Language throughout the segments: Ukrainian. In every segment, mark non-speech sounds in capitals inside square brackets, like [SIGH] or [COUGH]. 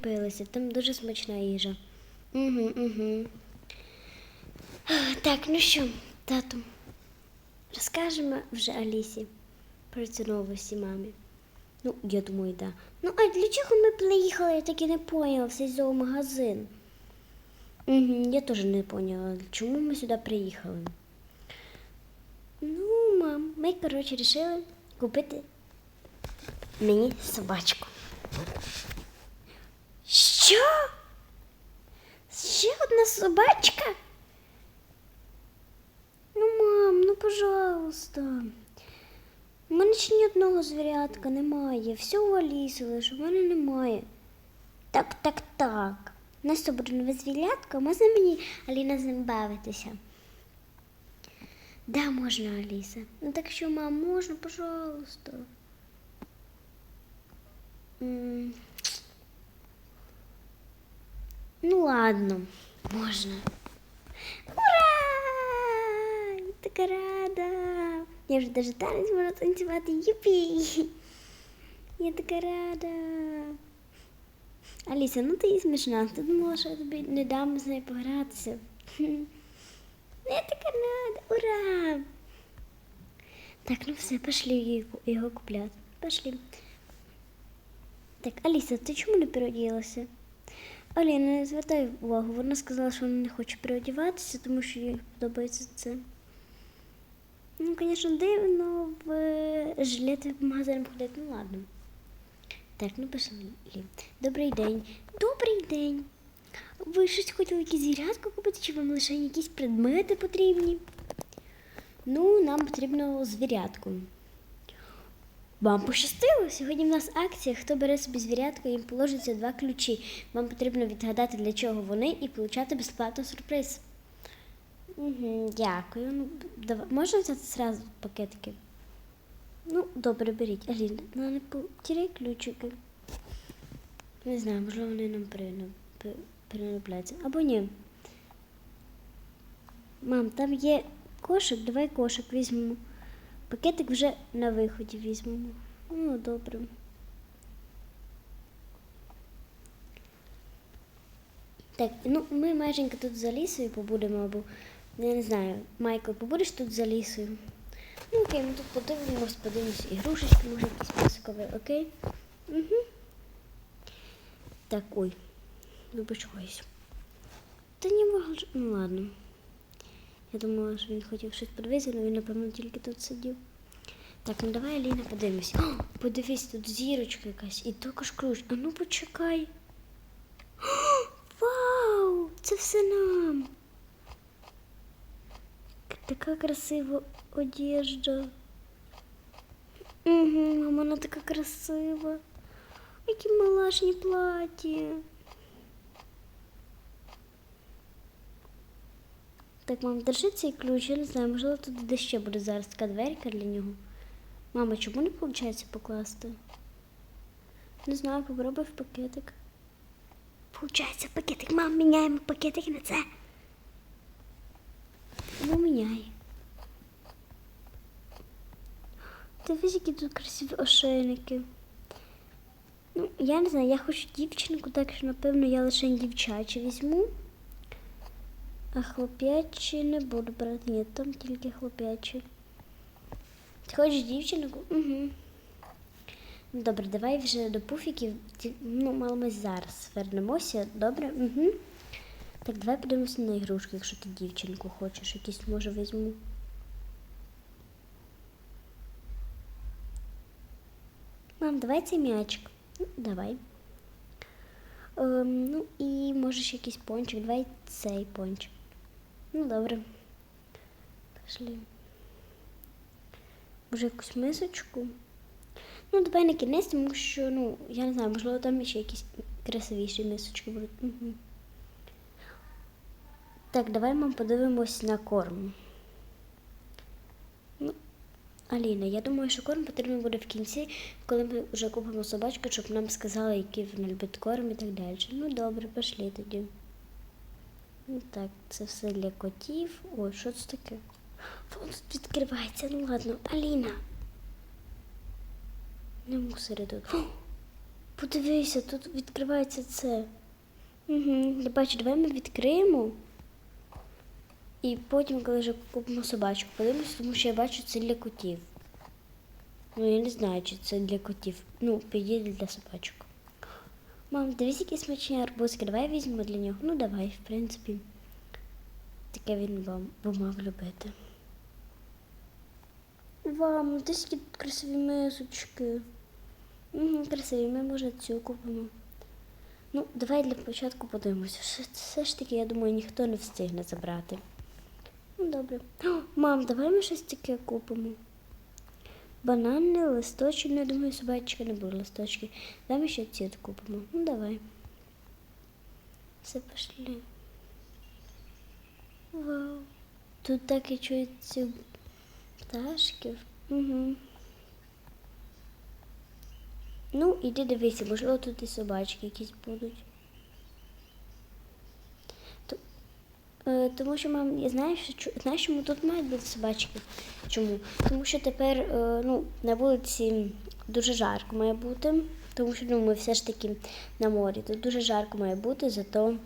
Пилися, там дуже смачна їжа. Угу, угу. Так, ну що, тату, розкажемо вже Алісі про цю новості мамі. Ну, я думаю, так. Да. Ну, а для чого ми приїхали, я так і не поняла, в цей зоомагазин. Угу, я теж не поняла, чому ми сюди приїхали. Ну, мам, ми, коротше, вирішили купити мені собачку. Що? Ще одна собачка? Ну, мам, ну пожалуйста. У мене ще ні одного звірятка немає. Все у Аліси лише, у мене немає. Так, так, так. Нас то нове звірятка, можна мені Аліна з ним бавитися? Да, можна, Аліса. Ну так що, мам, можна, пожалуйста. Ну ладно, можно. Ура! Я така рада. Я вже даже танець можу танцювати. Юпі! Я така рада. Аліса, ну ти і смішна. Ти думала, що я тобі не дам з нею погратися. Я така рада. Ура! Так, ну все, пошли його купляти. Пошли. Так, Аліса, ти чому не переоділася? Аліна, не звертай увагу. Вона сказала, що вона не хоче переодіватися, тому що їй подобається це. Ну, звісно, дивно в жилети в магазин ходити, ну ладно. Так, ну пішли. Добрий день. Добрий день. Ви щось хотіли якісь звірятку купити, чи вам лише якісь предмети потрібні? Ну, нам потрібно звірятку. Вам пощастило? Сьогодні в нас акція. Хто бере собі звірятку, їм положиться два ключі. Вам потрібно відгадати, для чого вони, і отримати безплатно сюрприз. Дякую. Ну, давай. Можна взяти зразу пакетики? Ну, добре, беріть. Аліна, ну не потіряй ключики. Не знаю, можливо, вони нам перена- перенапляться. Або ні. Мам, там є кошик, давай кошик візьмемо. Пакетик вже на виході візьмемо. Ну, добре. Так, ну ми майженько тут за лісою побудемо, або я не знаю, Майкл, побудеш тут за лісою? Ну окей, ми тут подивимось, подивимось ігрушечки, може якісь паскові, окей? Угу. Так, ой, вибачаюсь. Та не можу. Ну ладно. Я думала, що він хотів щось подивитися, але він, напевно, тільки тут сидів. Так, ну давай, Аліна, подивимось. О, подивись, тут зірочка якась і також ключ. А ну почекай. О, вау! Це все нам. Така красива одежда. Угу, а вона така красива. Які малашні платі. Так, мам, держи цей ключ, я не знаю, можливо, тут де ще буде зараз така дверка для нього. Мама, чому не виходить покласти? Не знаю, попробуй в пакетик. Получається пакетик. Мам, міняємо пакетик на це. Ну, міняй. Дивись, які тут красиві ошейники. Ну, я не знаю, я хочу дівчинку, так що, напевно, я лише дівчачі візьму. А хлоп'ячі не буду брати. Ні, там тільки хлоп'ячі. Ти хочеш дівчинку? Угу. Добре, давай вже до пуфіків. Ну, мало ми зараз вернемося, добре? Угу. Так, давай подивимося на ігрушки, якщо ти дівчинку хочеш. Якісь може візьму. Мам, давай цей м'ячик. Ну, давай. Ем, ну і можеш якийсь пончик. Давай цей пончик. Ну, добре. Пішли. Може, якусь мисочку? Ну, давай на кінець, тому що, ну, я не знаю, можливо, там ще якісь красивіші мисочки будуть. Угу. Так, давай ми подивимось на корм. Ну, Аліна, я думаю, що корм потрібно буде в кінці, коли ми вже купимо собачку, щоб нам сказали, який вона любить корм і так далі. Ну, добре, пішли тоді. Ну так, це все для котів. Ой, що це таке? Воно тут відкривається. Ну ладно, Аліна. Не мусори тут. О, Подивися, тут відкривається це. Угу. Бачу, давай ми відкриємо. І потім, коли вже купимо собачку, подивимось, тому що я бачу це для котів. Ну, я не знаю, чи це для котів. Ну, підійде для собачок. Мам, дивись, які смачні арбузки. Давай візьмемо для нього. Ну, давай, в принципі. Таке він вам мав любити. Ну десь які красиві мисочки. Угу, красиві, ми може цю купимо. Ну, давай для початку подивимося. Все, все ж таки, я думаю, ніхто не встигне забрати. Ну, добре. О, мам, давай ми щось таке купимо. Банани, листочки. Ну, я думаю, собачка не буде листочки. Давай ще ці купимо. Ну, давай. Все пошли. Вау. Тут так і чується пташків. Угу. Ну, іди дивися, можливо, тут і собачки якісь будуть. То, е, тому що, мам, я знаю, що знаєш, чому тут мають бути собачки? Чому? Тому що тепер е, ну, на вулиці дуже жарко має бути, тому що ну, ми все ж таки на морі. Тут дуже жарко має бути, зато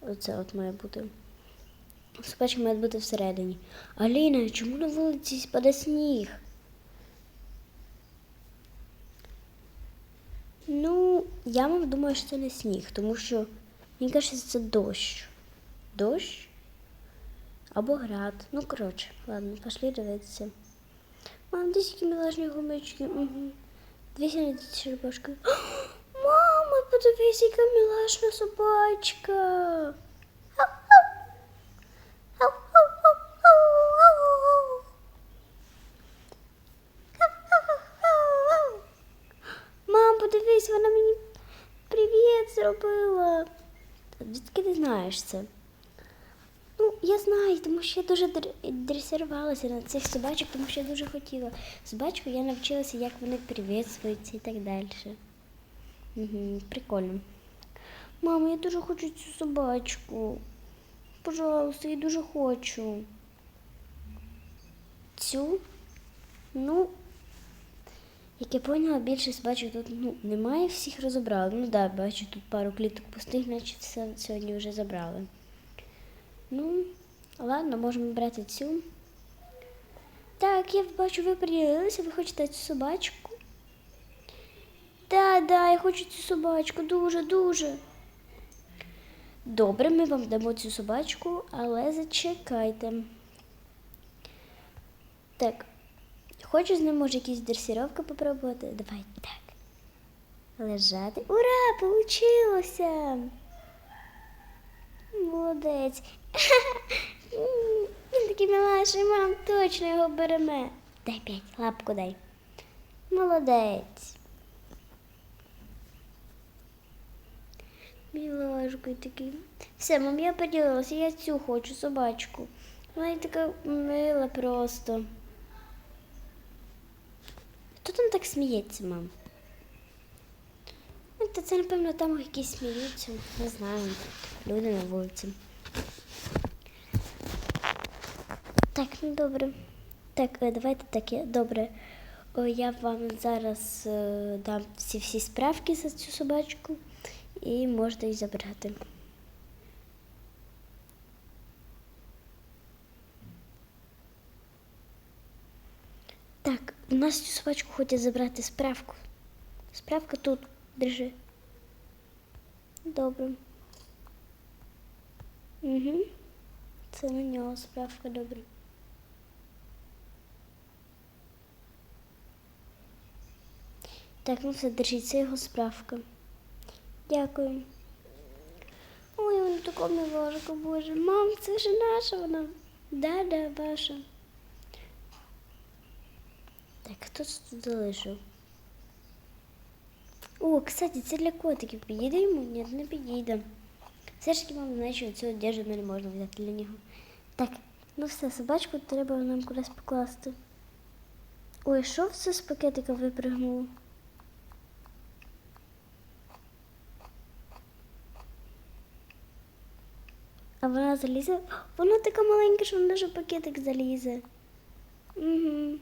оце от має бути. Собачки мають бути всередині. Аліна, чому на вулиці спаде сніг? Ну, я мам, думаю, що це не сніг, тому що мені кажеться, це дощ. Дощ або град. Ну, коротше, ладно, пошли дивитися. Мам, десь які мілажні гумички. Угу. Дивіться на черепашки. [GASPS] Мама, подивись, яка мілашна собачка. Мам, подивись, вона мені привіт зробила. Звідки ти знаєш це? Я знаю, тому що я дуже др- дресирувалася на цих собачок, тому що я дуже хотіла. Собачку я навчилася, як вони привітствуються і так далі. Угу, прикольно. Мама, я дуже хочу цю собачку. Пожалуйста, я дуже хочу. Цю? Ну, як я поняла, більше собачок тут ну, немає, всіх розібрали. Ну так, да, бачу, тут пару кліток пустих, наче все сьогодні вже забрали. Ну, ладно, можемо брати цю. Так, я бачу, ви приділилися, ви хочете цю собачку? Да, да, я хочу цю собачку, дуже, дуже. Добре, ми вам дамо цю собачку, але зачекайте. Так, Хочеш з ним може якісь дресировки попробувати? Давай так. Лежати. Ура! Получилося! Молодець. [LAUGHS] Він такий милаший, мам, точно його береме. Дай п'ять, лапку дай. Молодець. Мілашкою такий. Все, мам, я поділилася, я цю хочу собачку. Вона така мила просто. Хто там так сміється, мам? Ну, Та це, напевно, там якісь сміються. Не знаю. Люди на вулиці. Так, ну добре. Так, е, давайте таке. Добре. О, я вам зараз е, дам всі всі справки за цю собачку і можете її забрати. Так, у нас цю собачку хочуть забрати справку. Справка тут, держи. Добре. Угу. Це на нього справка добре. Так, ну все, держіть, це його справка. Дякую. Ой, вона така милашка, боже. Мам, це ж наша вона. Да, да, ваша. Так, хто це тут залишив? О, кстати, це для котиків. Підійде йому? Ні, не підійде. Все ж таки вам знає, що цю одежду не можна взяти для нього. Так, ну все, собачку треба нам кудись покласти. Ой, що все з пакетика випрыгнуло? вона залізе. Вона така маленька, що вона навіть в пакетик залізе. Угу.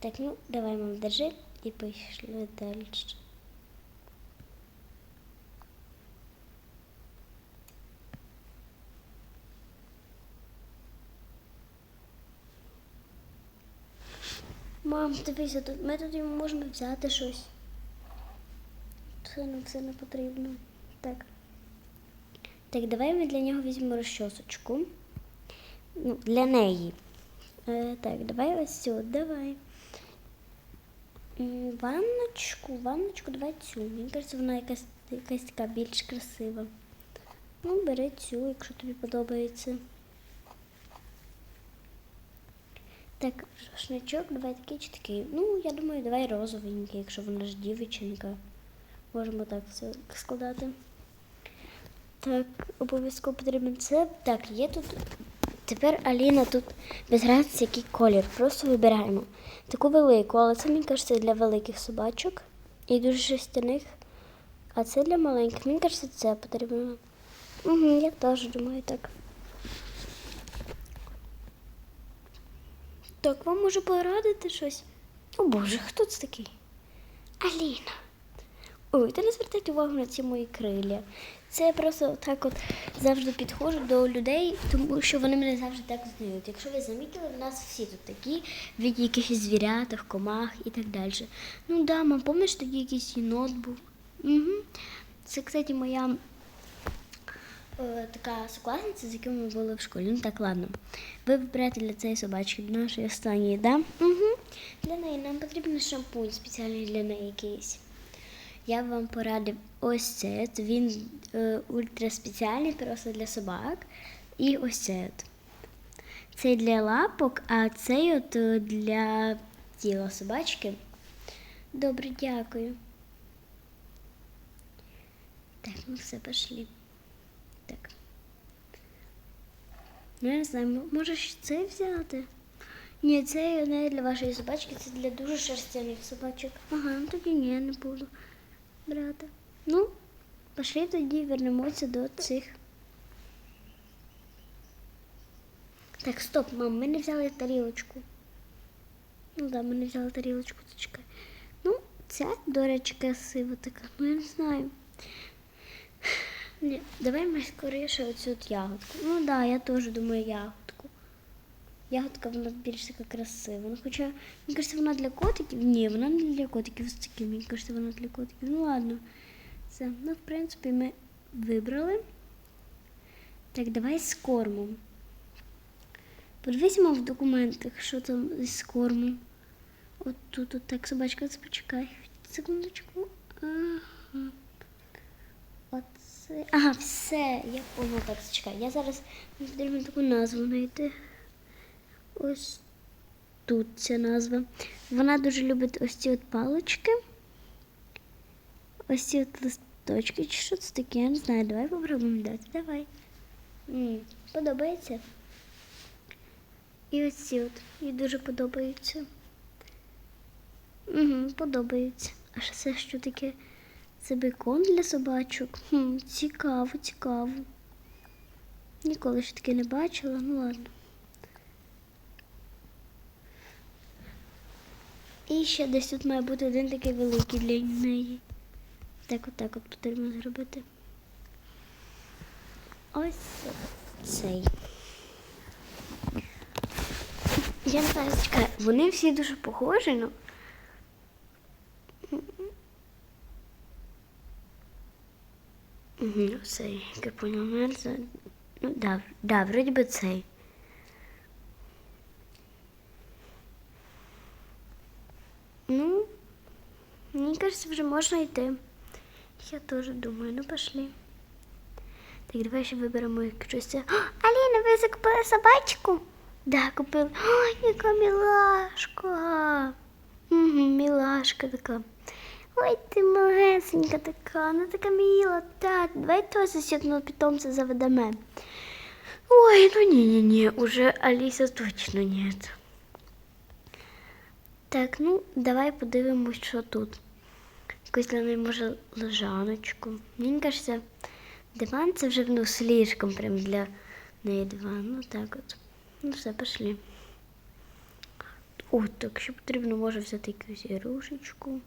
Так, ну давай, мам, держи і пішли далі. Мам, дивися, тут ми тут можемо взяти щось. Це нам все не потрібно. Так. Так, давай ми для нього візьмемо розчосочку. Ну, для неї. Е, так, давай ось цю, давай. Ванночку, ванночку, давай цю. Мені кажеться, вона якась, якась така більш красива. Ну, бери цю, якщо тобі подобається. Так, рушничок, давай такий чи такий. Ну, я думаю, давай розовенький, якщо вона ж дівчинка. Можемо так все складати. Так, обов'язково потрібен це. Так, є тут. Тепер Аліна тут без разниці, який колір. Просто вибираємо. Таку велику, але це, мені кажеться, для великих собачок і дуже шерстяних. А це для маленьких. Мені кажеться, це потрібно. Угу, я теж думаю так. Так, вам може порадити щось? О Боже, хто це такий? Аліна. Ой, та не звертайте увагу на ці мої крилля. Це я просто так от завжди підходжу до людей, тому що вони мене завжди так знають. Якщо ви замітили, в нас всі тут такі, в якихось звірятах, комах і так далі. Ну да, мам, пам'ятаєш, тоді якийсь єнот був. Угу. Це, кстати, моя така сокласниця, з якою ми були в школі. Ну так, ладно. Ви вибираєте для цієї собачки, для нашої останньої, да? Угу. Для неї нам потрібен шампунь спеціальний для неї якийсь. Я вам порадив ось це. Він е, ультраспеціальний просто для собак. І ось це. Цей для лапок, а цей от е, для тіла собачки. Добре, дякую. Так, ну все, пошли. Так. Ну, я не знаю, м- може ще цей взяти? Ні, це не для вашої собачки, це для дуже шерстяних собачок. Ага, ну тоді ні, не буду брати. Ну, пошли тоді вернемося до цих. Так, стоп, мам, ми не взяли тарілочку. Ну да, ми не взяли тарілочку, зачекай. Ну, ця, до речі, красива така, ну я не знаю. Ні, давай ми скоріше оцю от ягодку. Ну да, я теж думаю ягодку. Ягодка вона більш така красива. Ну, хоча, мені кажеться, вона для котиків. Ні, вона не для котиків ось такі. Мені кажеться, вона для котиків. Ну ладно. Все. Ну, в принципі, ми вибрали. Так, давай з кормом. Подивися в документах, що там з кормом. От тут, от так, собачка, почекай. Секундочку. Ага. Оце. Ага, все, я поняла, так, чекай. Я зараз потрібно таку назву знайти. Ось тут ця назва. Вона дуже любить ось ці от палички. Ось ці от листочки. Чи що це таке? Я не знаю. Давай попробуємо дати. Давай. м подобається. І ось ці от. Їй дуже подобаються. Угу, подобається. А що це що таке? Це бекон для собачок. Хм, цікаво, цікаво. Ніколи ще таке не бачила, ну ладно. І ще десь тут має бути один такий великий для неї. Так от так от потрібно зробити. Ось цей. Я не знаю, чекай, вони всі дуже похожі, ну. Угу, цей, як я ну, да, да, вроді би цей. Ну, мне кажется, уже можно йти. Я тоже думаю, ну пошли. Так, давай ще виберемо якусь. Аліна, ви закупили собачку? Да, купили. Ой, яка мілашка. Угу, мілашка така. Ой, ти малесенька така, ну така міла, так, давай теж одного питомця заведемо. Ой, ну ні-ні-ні, уже Аліса точно нет. Так, ну давай подивимось, що тут. Якусь для неї може лежаночку. Мені кажеться, диван це вже ну, слишком прям для неї диван. Ну так от. Ну все, пішли. О, так ще потрібно може взяти якусь ігрушечку.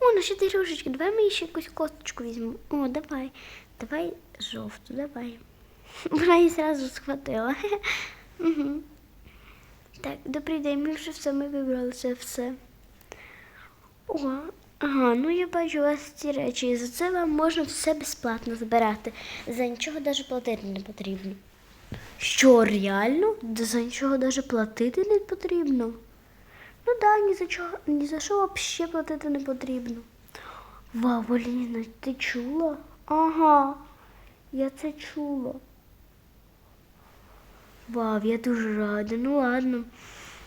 О, ну ще ігрушечки. Давай ми ще якусь косточку візьмемо. О, давай. Давай жовту, давай. [LAUGHS] Вона її зразу схватила. [LAUGHS] Угу. Так, добрий день, ми вже все, ми вибрали це все. О, ага, ну я бачу у вас ці речі. І за це вам можна все безплатно збирати. За нічого навіть платити не потрібно. Що, реально? За нічого навіть платити не потрібно? Ну да, ні за чого, ні за що взагалі платити не потрібно. Вау, Аліна, ти чула? Ага, я це чула. Вау, я дуже рада. Ну ладно.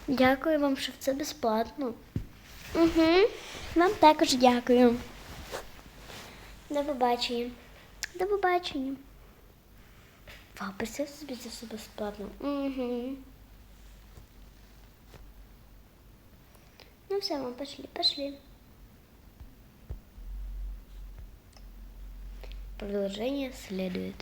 Дякую вам, що це безплатно. Угу. Вам також дякую. До побачення. До побачення. Вау, представте собі це все безплатно. Угу. Ну все, мы пошли, пошли. Продолжение следует.